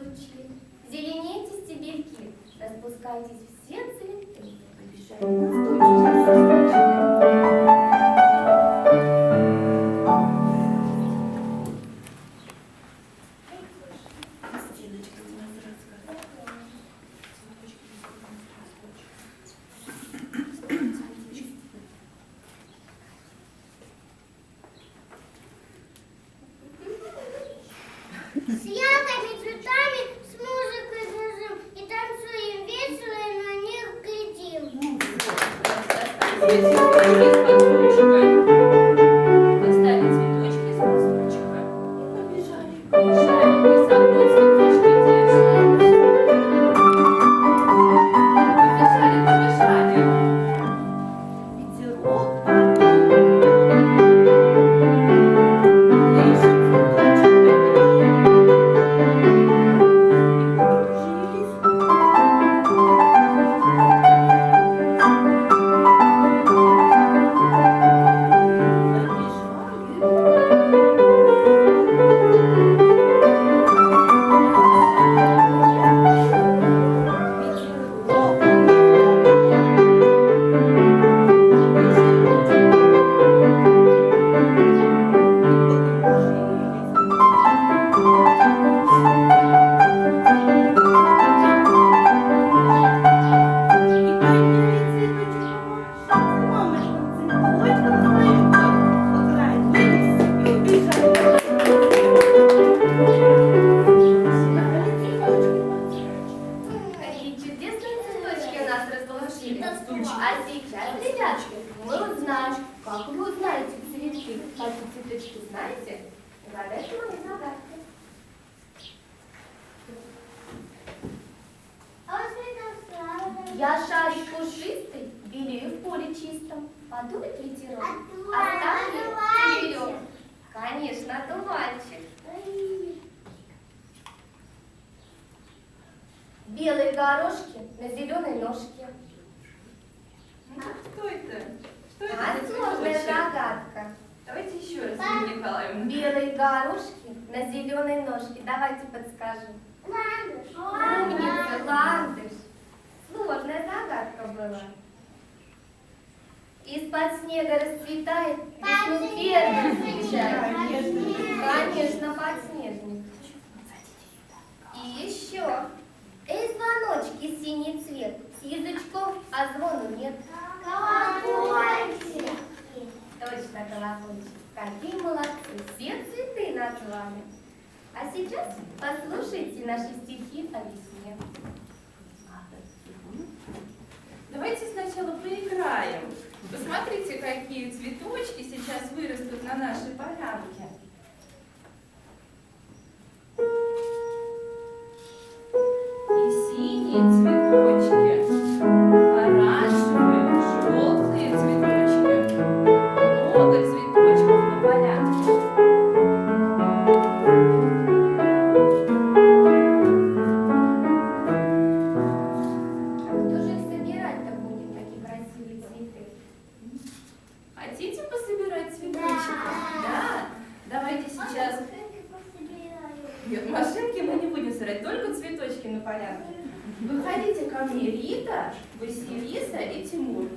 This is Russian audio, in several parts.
колючки, зеленейте стебельки, распускайтесь все цветы. Съехали цвета Поставить Знаете? Угадайте мои загадки. А вот это правда. Я шарик пушистый, белею в поле чистом. Подует ветерок, отдувайте. ветерок. Конечно, одуванчик. Белые горошки на зеленой ножке. Кто это? Что это А за сложная цветочек? загадка. Давайте еще Николаевна. Белые горошки на зеленой ножке. Давайте подскажем. Умница, ландыш. Сложная загадка была. Из-под снега расцветает, весну первым встречает. Конечно, Какие молодцы, все цветы назвали. А сейчас послушайте наши стихи о весне. Давайте сначала поиграем. Посмотрите, какие цветочки сейчас вырастут на нашей полянке. Выходите ко мне, Рита, Василиса и Тимур.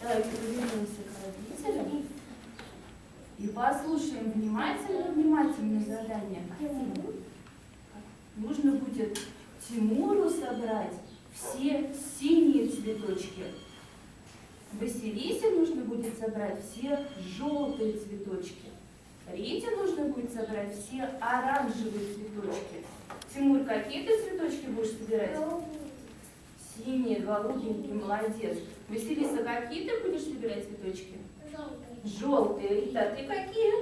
Давайте повернемся к родителям и послушаем внимательно, внимательно задание. Нужно будет Тимуру собрать все синие цветочки. Василисе нужно будет собрать все желтые цветочки. Рите нужно будет собрать все оранжевые цветочки. Тимур, какие ты цветочки будешь собирать? Синие, голубенькие, молодец. Василиса, какие ты будешь собирать цветочки? Желтые. Рита, а ты какие?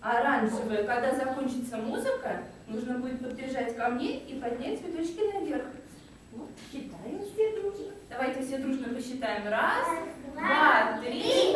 Оранжевые. Когда закончится музыка, нужно будет подбежать ко мне и поднять цветочки наверх. Вот, считаем все дружно. Давайте все дружно посчитаем. Раз, два, три,